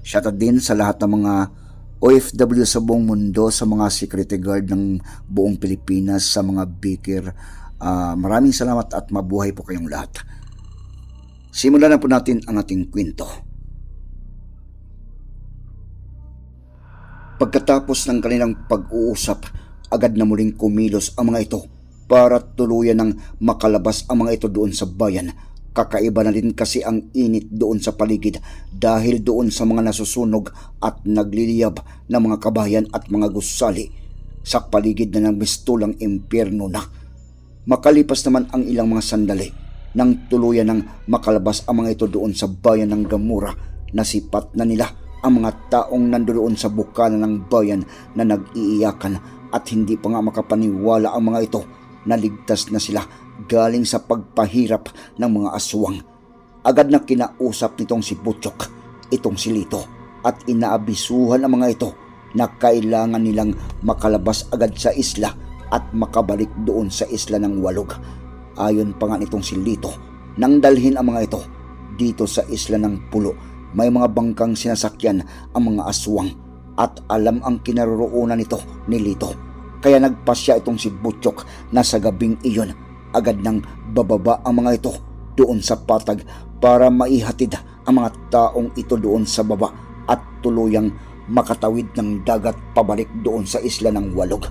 Shoutout din sa lahat ng mga OFW sa buong mundo, sa mga security guard ng buong Pilipinas, sa mga baker. Ah, maraming salamat at mabuhay po kayong lahat. Simulan na po natin ang ating kwento. Pagkatapos ng kanilang pag-uusap, agad na muling kumilos ang mga ito para tuluyan ng makalabas ang mga ito doon sa bayan. Kakaiba na din kasi ang init doon sa paligid dahil doon sa mga nasusunog at nagliliyab na mga kabayan at mga gusali sa paligid na ng mistulang impyerno na. Makalipas naman ang ilang mga sandali nang tuluyan ng makalabas ang mga ito doon sa bayan ng Gamura nasipat na nila ang mga taong nandoon sa bukana ng bayan na nag-iiyakan at hindi pa nga makapaniwala ang mga ito na ligtas na sila galing sa pagpahirap ng mga aswang. Agad na kinausap nitong si Butchok, itong si Lito, at inaabisuhan ang mga ito na kailangan nilang makalabas agad sa isla at makabalik doon sa isla ng Walog. Ayon pa nga nitong si Lito, nang dalhin ang mga ito dito sa isla ng Pulo, may mga bangkang sinasakyan ang mga aswang at alam ang kinaroroonan nito ni Lito. Kaya nagpasya itong si Butchok na sa gabing iyon agad nang bababa ang mga ito doon sa patag para maihatid ang mga taong ito doon sa baba at tuluyang makatawid ng dagat pabalik doon sa isla ng Walog.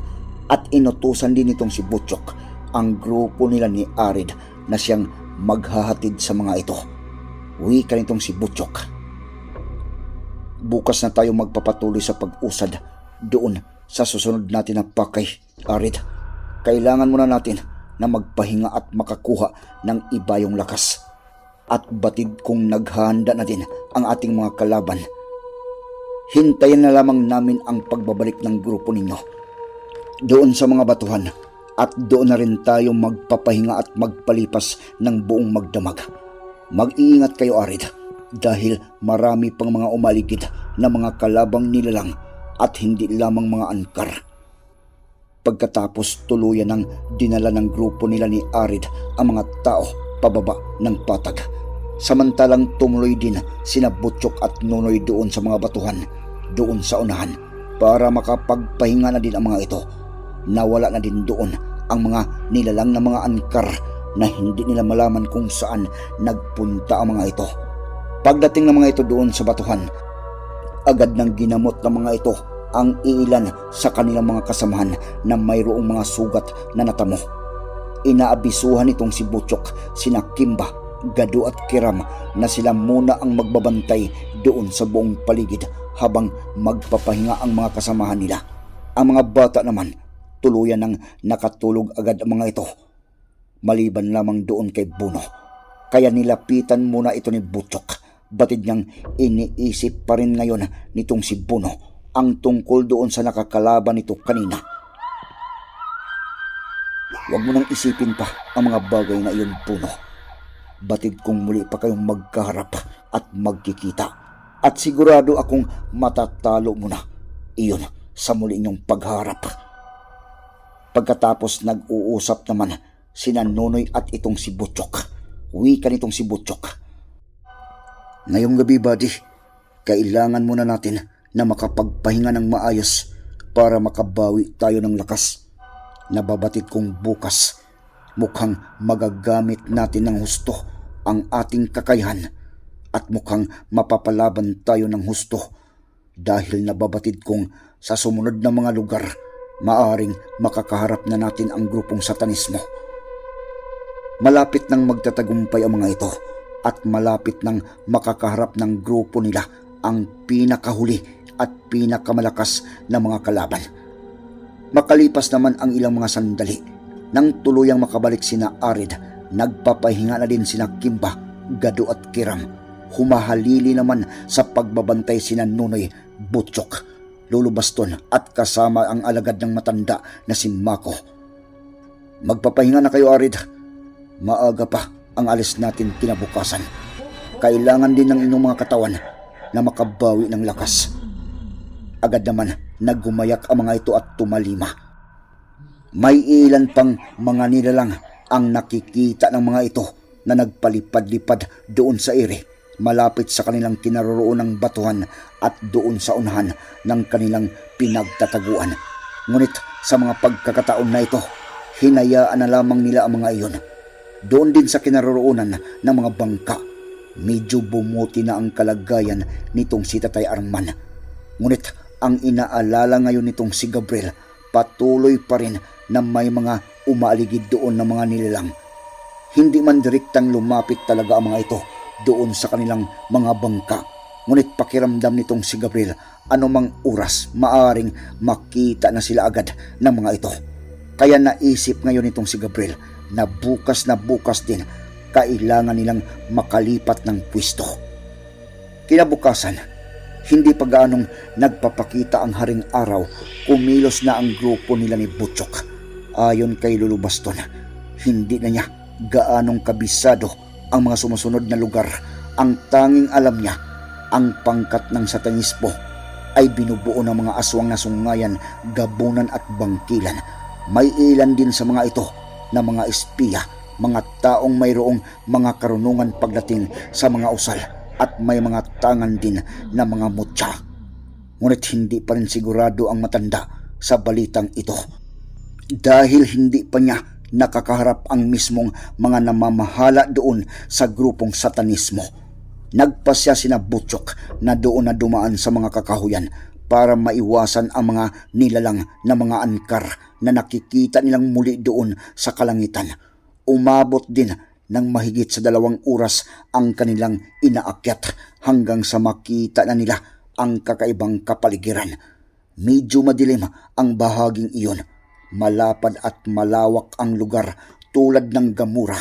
At inutusan din itong si Butchok ang grupo nila ni Arid na siyang maghahatid sa mga ito. Wika nitong si Butchok. Bukas na tayo magpapatuloy sa pag-usad doon sa susunod natin na pakay, Arid. Kailangan muna natin na magpahinga at makakuha ng iba yung lakas. At batid kung naghahanda na din ang ating mga kalaban. Hintayin na lamang namin ang pagbabalik ng grupo ninyo. Doon sa mga batuhan at doon na rin tayo magpapahinga at magpalipas ng buong magdamag. Mag-iingat kayo, Arid, dahil marami pang mga umaligid na mga kalabang nilalang at hindi lamang mga angkar. Pagkatapos tuluyan ng dinala ng grupo nila ni Arid ang mga tao pababa ng patag. Samantalang tumuloy din sina Butchok at Nonoy doon sa mga batuhan, doon sa unahan, para makapagpahinga na din ang mga ito. Nawala na din doon ang mga nilalang na mga angkar na hindi nila malaman kung saan nagpunta ang mga ito. Pagdating ng mga ito doon sa batuhan, agad nang ginamot ng mga ito ang ilan sa kanilang mga kasamahan na mayroong mga sugat na natamo. Inaabisuhan itong si Butchok, sina Kimba, Gado at Kiram na sila muna ang magbabantay doon sa buong paligid habang magpapahinga ang mga kasamahan nila. Ang mga bata naman, tuluyan ng nakatulog agad ang mga ito. Maliban lamang doon kay Buno. Kaya nilapitan muna ito ni Butchok. Batid niyang iniisip pa rin ngayon nitong si Buno ang tungkol doon sa nakakalaban nito kanina. Huwag mo nang isipin pa ang mga bagay na iyon, Puno. Batid kong muli pa kayong magkaharap at magkikita. At sigurado akong matatalo mo na. Iyon sa muli niyong pagharap. Pagkatapos nag-uusap naman sina Nonoy at itong si Butchok. Wika nitong si Butchok. Ngayong gabi, buddy, kailangan muna natin na makapagpahinga ng maayos para makabawi tayo ng lakas. Nababatid kong bukas, mukhang magagamit natin ng husto ang ating kakayahan at mukhang mapapalaban tayo ng husto dahil nababatid kong sa sumunod na mga lugar, maaring makakaharap na natin ang grupong satanismo. Malapit nang magtatagumpay ang mga ito at malapit nang makakaharap ng grupo nila ang pinakahuli at pinakamalakas na mga kalaban. Makalipas naman ang ilang mga sandali, nang tuluyang makabalik sina Arid, nagpapahinga na din sina Kimba, Gado at Kiram. Humahalili naman sa pagbabantay sina Nunoy, Butchok, Lolo Baston at kasama ang alagad ng matanda na si Mako. Magpapahinga na kayo, Arid. Maaga pa ang alis natin kinabukasan. Kailangan din ng inyong mga katawan na makabawi ng lakas. Agad naman naggumayak ang mga ito at tumalima. May ilan pang mga nilalang ang nakikita ng mga ito na nagpalipad-lipad doon sa ere, malapit sa kanilang kinaroroon ng batuhan at doon sa unahan ng kanilang pinagtataguan. Ngunit sa mga pagkakataon na ito, hinayaan na lamang nila ang mga iyon. Doon din sa kinaroroonan ng mga bangka, medyo bumuti na ang kalagayan nitong si Tatay Arman. Ngunit ang inaalala ngayon nitong si Gabriel, patuloy pa rin na may mga umaaligid doon ng mga nilalang. Hindi man direktang lumapit talaga ang mga ito doon sa kanilang mga bangka. Ngunit pakiramdam nitong si Gabriel, anumang oras maaring makita na sila agad ng mga ito. Kaya naisip ngayon nitong si Gabriel na bukas na bukas din kailangan nilang makalipat ng pwesto. Kinabukasan, hindi pa gaanong nagpapakita ang haring araw, kumilos na ang grupo nila ni Butchok. Ayon kay Lulu Baston, hindi na niya gaanong kabisado ang mga sumusunod na lugar. Ang tanging alam niya, ang pangkat ng satanismo ay binubuo ng mga aswang na sungayan, gabunan at bangkilan. May ilan din sa mga ito na mga espiya, mga taong mayroong mga karunungan pagdating sa mga usal at may mga tangan din na mga mutya. Ngunit hindi pa rin sigurado ang matanda sa balitang ito. Dahil hindi pa niya nakakaharap ang mismong mga namamahala doon sa grupong satanismo. Nagpasya sina Butchok na doon na dumaan sa mga kakahuyan para maiwasan ang mga nilalang na mga angkar na nakikita nilang muli doon sa kalangitan. Umabot din ng mahigit sa dalawang oras ang kanilang inaakyat hanggang sa makita na nila ang kakaibang kapaligiran. Medyo madilim ang bahaging iyon. Malapad at malawak ang lugar tulad ng gamura,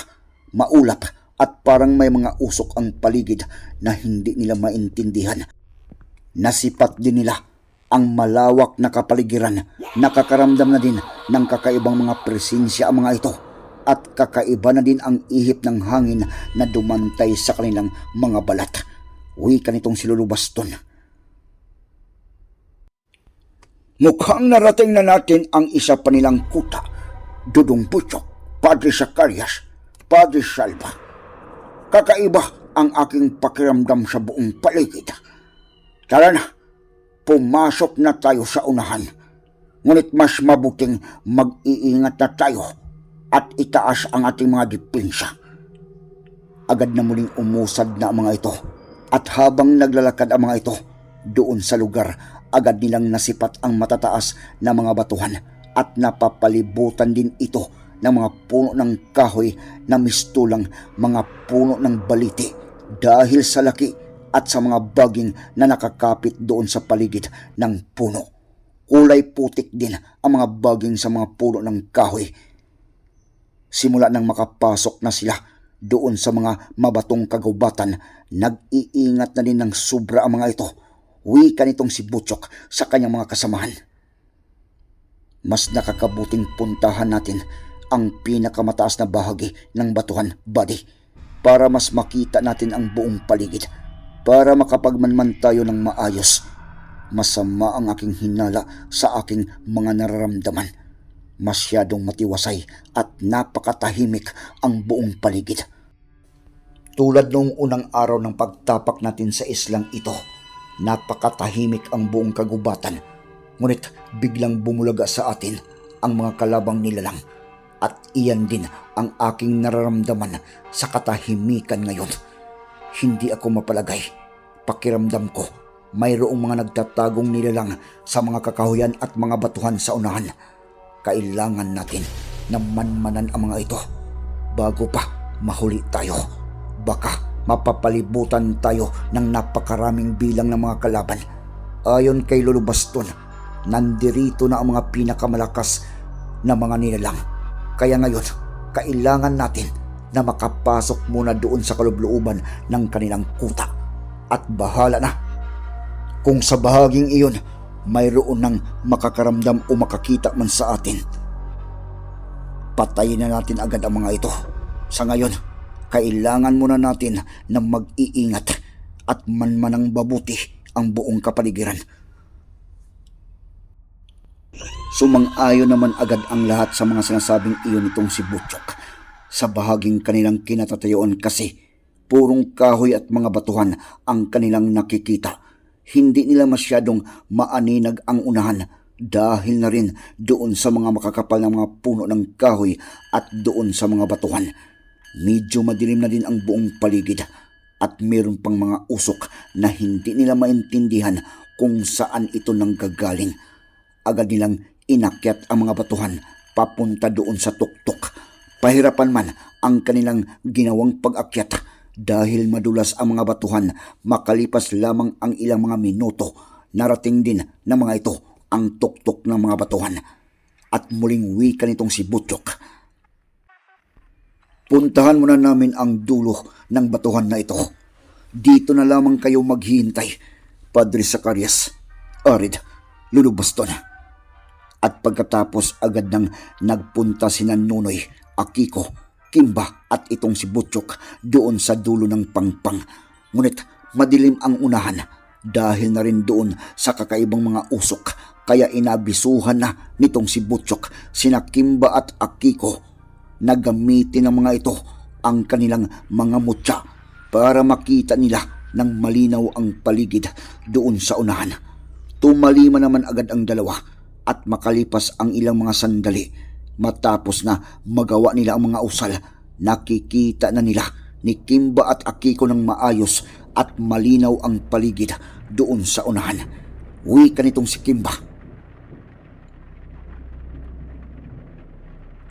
maulap at parang may mga usok ang paligid na hindi nila maintindihan. Nasipat din nila ang malawak na kapaligiran. Nakakaramdam na din ng kakaibang mga presensya ang mga ito at kakaiba na din ang ihip ng hangin na dumantay sa kanilang mga balat. Wika nitong si Lulu. Mukhang narating na natin ang isa pa nilang kuta, Dudong Butchok, Padre Zacarias, Padre Salva. Kakaiba ang aking pakiramdam sa buong paligid. Tara na, pumasok na tayo sa unahan. Ngunit mas mabuting mag-iingat na tayo at itaas ang ating mga depensa. Agad na muling umusad na ang mga ito at habang naglalakad ang mga ito doon sa lugar, agad nilang nasipat ang matataas na mga batuhan at napapalibutan din ito ng mga puno ng kahoy na mistulang mga puno ng baliti dahil sa laki at sa mga baging na nakakapit doon sa paligid ng puno. Kulay putik din ang mga baging sa mga puno ng kahoy Simula nang makapasok na sila doon sa mga mabatong kagubatan, nag-iingat na din ng sobra ang mga ito. Wika nitong si Butchok sa kanyang mga kasamahan. Mas nakakabuting puntahan natin ang pinakamataas na bahagi ng batuhan, buddy, para mas makita natin ang buong paligid, para makapagmanman tayo ng maayos. Masama ang aking hinala sa aking mga nararamdaman Masyadong matiwasay at napakatahimik ang buong paligid. Tulad noong unang araw ng pagtapak natin sa islang ito, napakatahimik ang buong kagubatan. Ngunit biglang bumulaga sa atin ang mga kalabang nilalang at iyan din ang aking nararamdaman sa katahimikan ngayon. Hindi ako mapalagay. Pakiramdam ko mayroong mga nagtatagong nilalang sa mga kakahuyan at mga batuhan sa unahan kailangan natin na manmanan ang mga ito bago pa mahuli tayo. Baka mapapalibutan tayo ng napakaraming bilang ng mga kalaban. Ayon kay Lolo Baston, nandirito na ang mga pinakamalakas na mga nilalang. Kaya ngayon, kailangan natin na makapasok muna doon sa kalubluuban ng kanilang kuta. At bahala na Kung sa bahaging iyon, mayroon ng makakaramdam o makakita man sa atin, patayin na natin agad ang mga ito. Sa ngayon, kailangan muna natin na mag-iingat at manmanang babuti ang buong kapaligiran. Sumang-ayon naman agad ang lahat sa mga sinasabing iyon nitong si Butchok. Sa bahaging kanilang kinatatayuan kasi, purong kahoy at mga batuhan ang kanilang nakikita. Hindi nila masyadong maaninag ang unahan dahil na rin doon sa mga makakapal na mga puno ng kahoy at doon sa mga batuhan. Medyo madilim na din ang buong paligid at meron pang mga usok na hindi nila maintindihan kung saan ito nanggagaling. Agad nilang inakyat ang mga batuhan papunta doon sa tuktok. Pahirapan man ang kanilang ginawang pag-akyat dahil madulas ang mga batuhan makalipas lamang ang ilang mga minuto narating din ng mga ito ang tuktok ng mga batuhan at muling wika nitong si Butchok. Puntahan muna namin ang dulo ng batuhan na ito. Dito na lamang kayo maghihintay, Padre Zacarias, Arid, Lulu Baston. At pagkatapos agad nang nagpunta si Nanunoy, Akiko, Kimba at itong si Butchok doon sa dulo ng pangpang. Ngunit madilim ang unahan dahil na rin doon sa kakaibang mga usok kaya inabisuhan na nitong si Butchok, sina Kimba at Akiko na gamitin ng mga ito ang kanilang mga mutya para makita nila ng malinaw ang paligid doon sa unahan. Tumalima naman agad ang dalawa at makalipas ang ilang mga sandali matapos na magawa nila ang mga usal nakikita na nila ni Kimba at Akiko ng maayos at malinaw ang paligid doon sa unahan. Wika nitong si Kimba.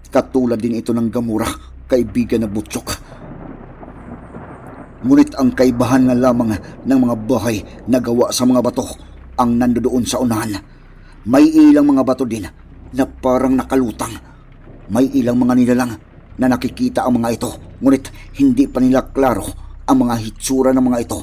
Katulad din ito ng gamura, kaibigan na butsyok. Ngunit ang kaibahan na lamang ng mga bahay na gawa sa mga bato ang nandoon sa unahan. May ilang mga bato din na parang nakalutang. May ilang mga nilalang na nakikita ang mga ito, ngunit hindi pa nila klaro ang mga hitsura ng mga ito.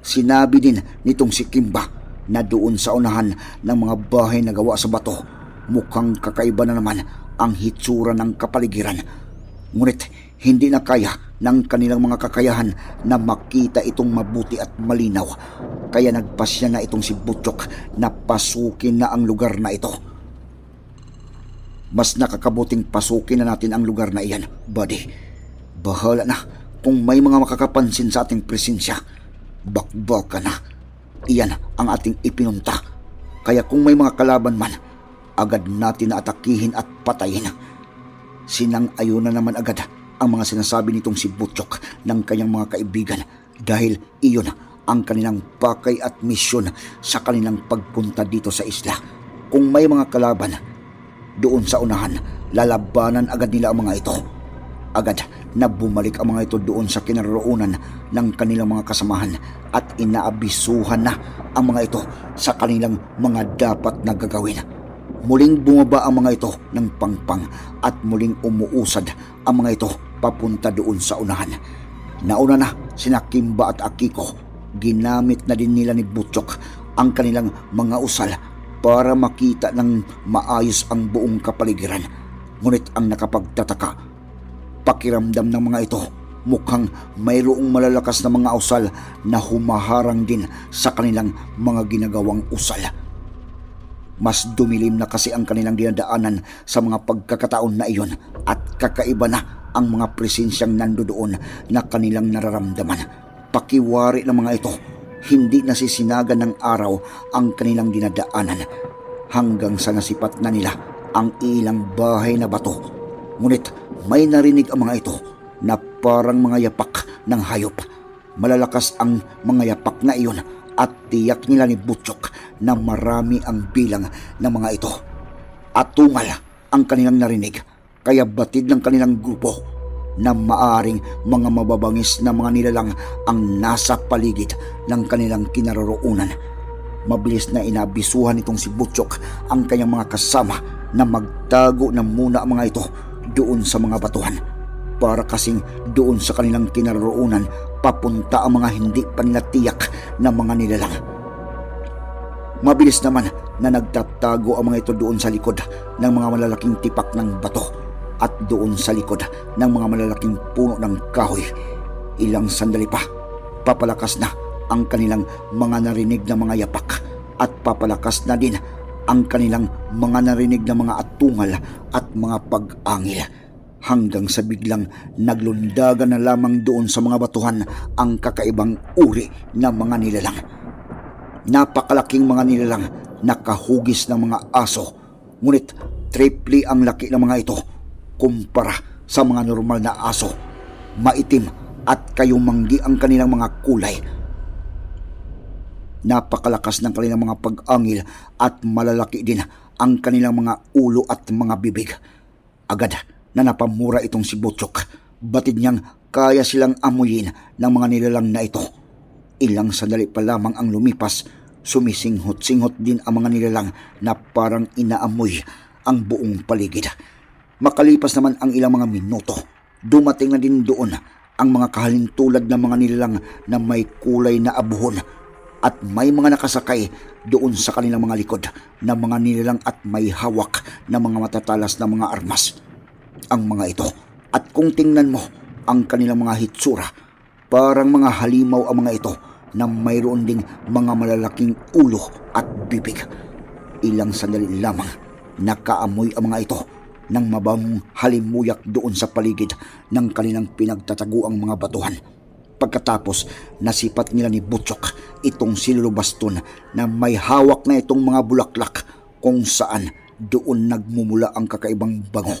Sinabi din nitong si Kimba na doon sa unahan ng mga bahay na gawa sa bato, mukhang kakaiba na naman ang hitsura ng kapaligiran. Ngunit hindi na kaya ng kanilang mga kakayahan na makita itong mabuti at malinaw. Kaya nagpasya na itong si Butchok na pasukin na ang lugar na ito. Mas nakakabuting pasukin na natin ang lugar na iyan, buddy. Bahala na kung may mga makakapansin sa ating presensya. Bakbaka na. Iyan ang ating ipinunta. Kaya kung may mga kalaban man, agad natin na atakihin at patayin. Sinang-ayon na naman agad ang mga sinasabi nitong si Butchok ng kanyang mga kaibigan dahil iyon ang kanilang pakay at misyon sa kanilang pagpunta dito sa isla. Kung may mga kalaban, doon sa unahan, lalabanan agad nila ang mga ito. Agad na bumalik ang mga ito doon sa kinaroonan ng kanilang mga kasamahan at inaabisuhan na ang mga ito sa kanilang mga dapat na gagawin. Muling bumaba ang mga ito ng pangpang at muling umuusad ang mga ito papunta doon sa unahan. Nauna na sina Kimba at Akiko. Ginamit na din nila ni Butchok ang kanilang mga usal para makita ng maayos ang buong kapaligiran. Ngunit ang nakapagtataka, pakiramdam ng mga ito mukhang mayroong malalakas na mga usal na humaharang din sa kanilang mga ginagawang usal. Mas dumilim na kasi ang kanilang dinadaanan sa mga pagkakataon na iyon at kakaiba na ang mga presensyang nandoon na kanilang nararamdaman. Pakiwari ng mga ito, hindi nasisinagan ng araw ang kanilang dinadaanan hanggang sa nasipat na nila ang ilang bahay na bato. Ngunit may narinig ang mga ito na parang mga yapak ng hayop. Malalakas ang mga yapak na iyon at tiyak nila ni Butchok na marami ang bilang ng mga ito. At tungal ang kanilang narinig, kaya batid ng kanilang grupo na maaring mga mababangis na mga nilalang ang nasa paligid ng kanilang kinaroroonan. Mabilis na inabisuhan itong si Butchok ang kanyang mga kasama na magtago na muna ang mga ito doon sa mga batuhan para kasing doon sa kanilang kinaroroonan papunta ang mga hindi pa nila tiyak na mga nilalang. Mabilis naman na nagtatago ang mga ito doon sa likod ng mga malalaking tipak ng bato at doon sa likod ng mga malalaking puno ng kahoy. Ilang sandali pa, papalakas na ang kanilang mga narinig na mga yapak at papalakas na din ang kanilang mga narinig na mga atungal at mga pag-angil hanggang sa biglang naglundagan na lamang doon sa mga batuhan ang kakaibang uri ng mga nilalang. Napakalaking mga nilalang nakahugis ng mga aso ngunit triple ang laki ng mga ito kumpara sa mga normal na aso. Maitim at kayumanggi ang kanilang mga kulay. Napakalakas ng kanilang mga pag-angil at malalaki din ang kanilang mga ulo at mga bibig. Agad na napamura itong si Butchok. Batid niyang kaya silang amuyin ng mga nilalang na ito. Ilang sandali pa lamang ang lumipas, sumisinghot-singhot din ang mga nilalang na parang inaamoy ang buong paligid. Makalipas naman ang ilang mga minuto, dumating na din doon ang mga kahalintulad ng mga nilalang na may kulay na abuhon at may mga nakasakay doon sa kanilang mga likod na mga nilalang at may hawak na mga matatalas na mga armas. Ang mga ito at kung tingnan mo ang kanilang mga hitsura, parang mga halimaw ang mga ito na mayroon ding mga malalaking ulo at bibig. Ilang sandali lamang nakaamoy ang mga ito ng mabangong halimuyak doon sa paligid ng kanilang pinagtataguang mga batuhan. Pagkatapos, nasipat nila ni Butchok itong silulubaston na may hawak na itong mga bulaklak kung saan doon nagmumula ang kakaibang bango.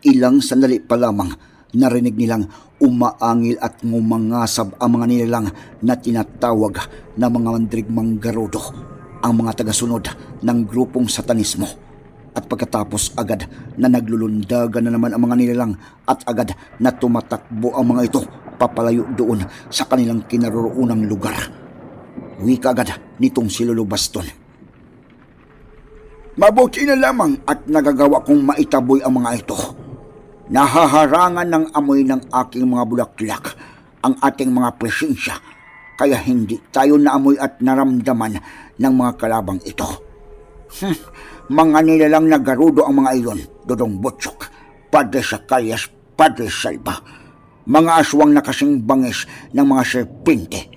Ilang sandali pa lamang narinig nilang umaangil at ngumangasab ang mga nilalang na tinatawag na mga mandrigmang garudo, ang mga tagasunod ng grupong satanismo. At pagkatapos agad na naglulundagan na naman ang mga nilalang at agad na tumatakbo ang mga ito papalayo doon sa kanilang kinaroroonang lugar. Wika agad nitong si Lolo Baston. Mabuti na lamang at nagagawa kong maitaboy ang mga ito. Nahaharangan ng amoy ng aking mga bulaklak ang ating mga presensya kaya hindi tayo naamoy at naramdaman ng mga kalabang ito. Hmm, mga nilalang nagarudo ang mga iyon, Dodong Butchok, Padre Sakayas, Padre Salva. Mga aswang na kasing bangis ng mga serpente.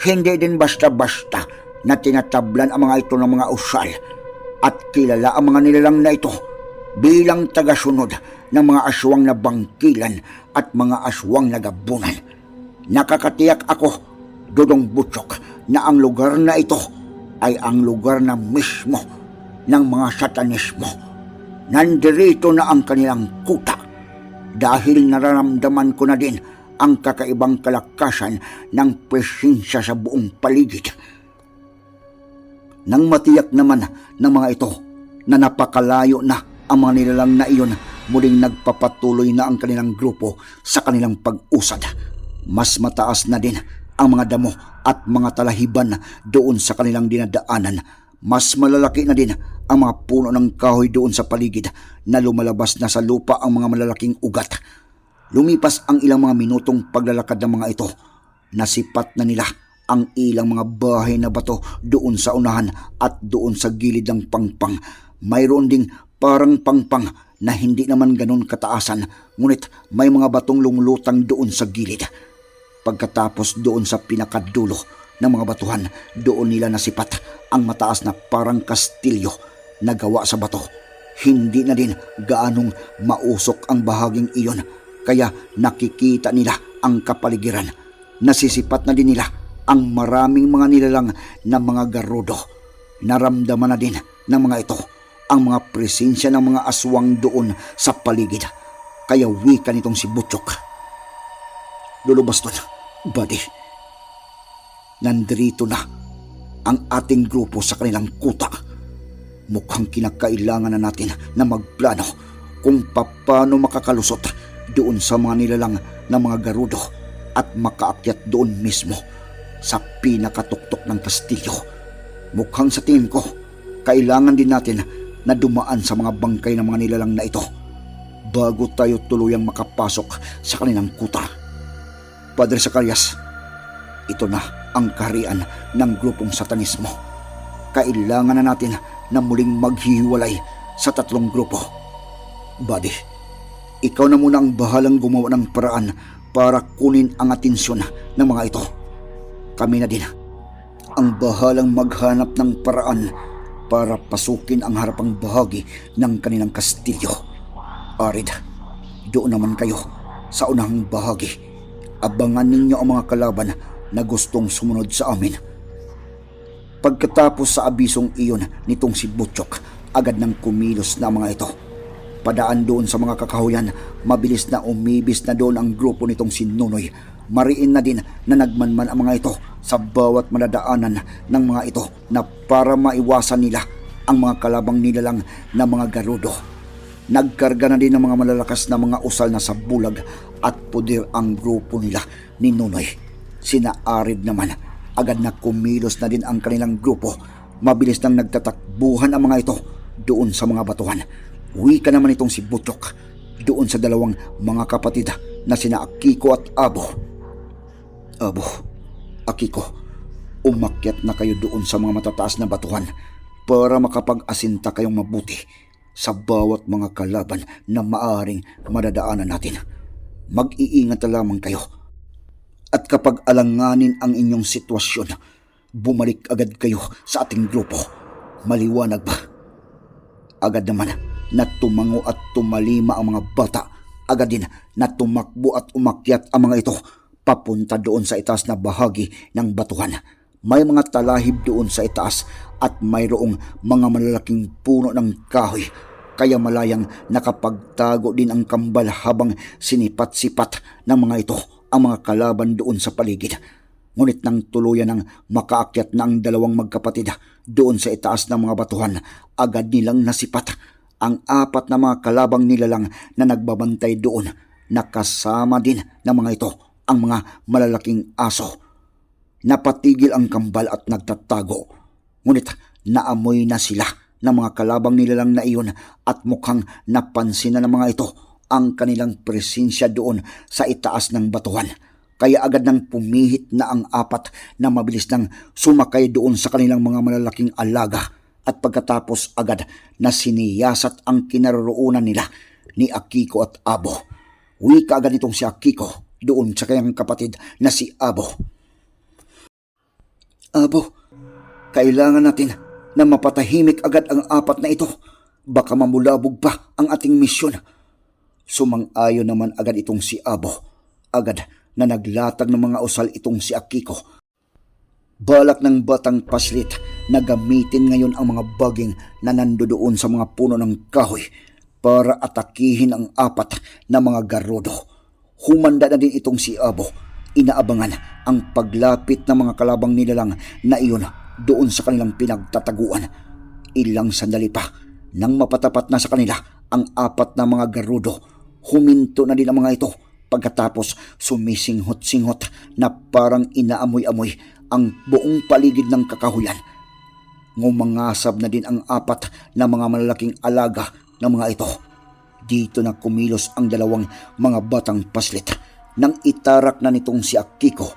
Hindi din basta-basta na tinatablan ang mga ito ng mga usal at kilala ang mga nilalang na ito bilang tagasunod ng mga aswang na bangkilan at mga aswang na gabunan. Nakakatiyak ako, Dodong Butchok, na ang lugar na ito ay ang lugar na mismo ng mga satanismo. Nandirito na ang kanilang kuta dahil nararamdaman ko na din ang kakaibang kalakasan ng presensya sa buong paligid. Nang matiyak naman ng mga ito na napakalayo na ang mga nilalang na iyon muling nagpapatuloy na ang kanilang grupo sa kanilang pag-usad. Mas mataas na din ang mga damo at mga talahiban doon sa kanilang dinadaanan. Mas malalaki na din ang mga puno ng kahoy doon sa paligid na lumalabas na sa lupa ang mga malalaking ugat. Lumipas ang ilang mga minutong paglalakad ng mga ito. Nasipat na nila ang ilang mga bahay na bato doon sa unahan at doon sa gilid ng pangpang. Mayroon ding parang pangpang na hindi naman ganun kataasan, ngunit may mga batong lumulutang doon sa gilid. Pagkatapos doon sa pinakadulo ng mga batuhan, doon nila nasipat ang mataas na parang kastilyo na gawa sa bato. Hindi na din gaanong mausok ang bahaging iyon, kaya nakikita nila ang kapaligiran. Nasisipat na din nila ang maraming mga nilalang na mga garudo. Naramdaman na din ng mga ito ang mga presensya ng mga aswang doon sa paligid. Kaya wika nitong si Butchok. Lulubas doon, buddy. Nandrito na ang ating grupo sa kanilang kuta. Mukhang kinakailangan na natin na magplano kung paano makakalusot doon sa mga nilalang ng mga garudo at makaakyat doon mismo sa pinakatuktok ng kastilyo. Mukhang sa tingin ko, kailangan din natin na dumaan sa mga bangkay ng mga nilalang na ito bago tayo tuluyang makapasok sa kanilang kuta. Padre Zacarias, Ito na ang kaharian ng grupong satanismo. Kailangan na natin na muling maghihiwalay sa tatlong grupo. Buddy, ikaw na muna ang bahalang gumawa ng paraan para kunin ang atensyon ng mga ito. Kami na din ang bahalang maghanap ng paraan para pasukin ang harapang bahagi ng kanilang kastilyo. Arid, doon naman kayo sa unahang bahagi. Abangan ninyo ang mga kalaban na gustong sumunod sa amin. Pagkatapos sa abisong iyon nitong si Butchok, agad nang kumilos na mga ito. Padaan doon sa mga kakahuyan, mabilis na umibis na doon ang grupo nitong si Nunoy. Mariin na din na nagmanman ang mga ito sa bawat madadaanan ng mga ito na para maiwasan nila ang mga kalabang nilalang na mga garudo. Nagkarga na din ng mga malalakas na mga usal na sa bulag at pudir ang grupo nila ni Nunoy. Sina Arid naman, agad na kumilos na din ang kanilang grupo. Mabilis nang nagtatakbuhan ang mga ito doon sa mga batuhan. Wika naman itong si Butok doon sa dalawang mga kapatid na sina Akiko at Abo. Abo, Akiko, umakyat na kayo doon sa mga matataas na batuhan para makapag-asinta kayong mabuti sa bawat mga kalaban na maaring madadaanan natin. Mag-iingat lamang kayo. At kapag alanganin ang inyong sitwasyon, bumalik agad kayo sa ating grupo. Maliwanag ba? Agad naman na tumango at tumalima ang mga bata. Agad din na tumakbo at umakyat ang mga ito papunta doon sa itaas na bahagi ng batuhan. May mga talahib doon sa itaas at mayroong mga malalaking puno ng kahoy kaya malayang nakapagtago din ang kambal habang sinipat-sipat ng mga ito ang mga kalaban doon sa paligid. Ngunit nang tuluyan ng makaakyat na ang dalawang magkapatid doon sa itaas ng mga batuhan, agad nilang nasipat ang apat na mga kalabang nilalang na nagbabantay doon. Nakasama din ng mga ito ang mga malalaking aso. Napatigil ang kambal at nagtatago. Ngunit naamoy na sila ng mga kalabang nilalang na iyon at mukhang napansin na ng mga ito ang kanilang presensya doon sa itaas ng batuhan. Kaya agad nang pumihit na ang apat na mabilis nang sumakay doon sa kanilang mga malalaking alaga at pagkatapos agad na siniyasat ang kinaroroonan nila ni Akiko at Abo. Wika agad itong si Akiko doon sa kanyang kapatid na si Abo. Abo, kailangan natin na mapatahimik agad ang apat na ito. Baka mamulabog pa ang ating misyon. Sumang-ayon naman agad itong si Abo. Agad na naglatag ng mga usal itong si Akiko. Balak ng batang paslit na gamitin ngayon ang mga baging na nandoon sa mga puno ng kahoy para atakihin ang apat na mga garodo. Humanda na din itong si Abo. Inaabangan ang paglapit ng mga kalabang nilalang na iyon doon sa kanilang pinagtataguan. Ilang sandali pa nang mapatapat na sa kanila ang apat na mga garudo. Huminto na din ang mga ito pagkatapos sumisinghot-singhot na parang inaamoy-amoy ang buong paligid ng kakahuyan. Ngumangasab na din ang apat na mga malalaking alaga ng mga ito. Dito na kumilos ang dalawang mga batang paslit nang itarak na nitong si Akiko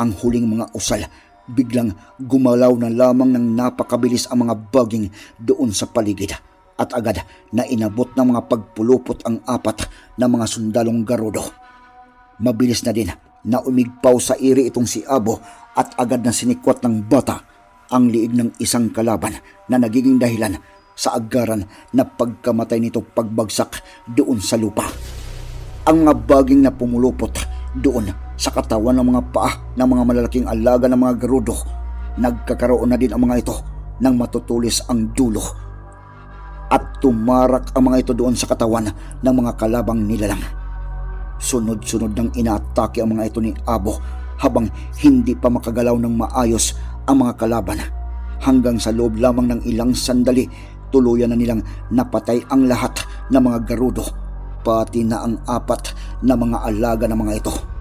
ang huling mga usal biglang gumalaw na lamang ng napakabilis ang mga baging doon sa paligid at agad na inabot ng mga pagpulupot ang apat na mga sundalong garudo. Mabilis na din na umigpaw sa iri itong si Abo at agad na sinikwat ng bata ang liig ng isang kalaban na nagiging dahilan sa agaran na pagkamatay nito pagbagsak doon sa lupa. Ang mga baging na pumulupot doon sa katawan ng mga paa ng mga malalaking alaga ng mga garudo, nagkakaroon na din ang mga ito ng matutulis ang dulo at tumarak ang mga ito doon sa katawan ng mga kalabang nilalang. Sunod-sunod nang inaatake ang mga ito ni Abo habang hindi pa makagalaw ng maayos ang mga kalaban. Hanggang sa loob lamang ng ilang sandali, tuluyan na nilang napatay ang lahat ng mga garudo, pati na ang apat na mga alaga ng mga ito.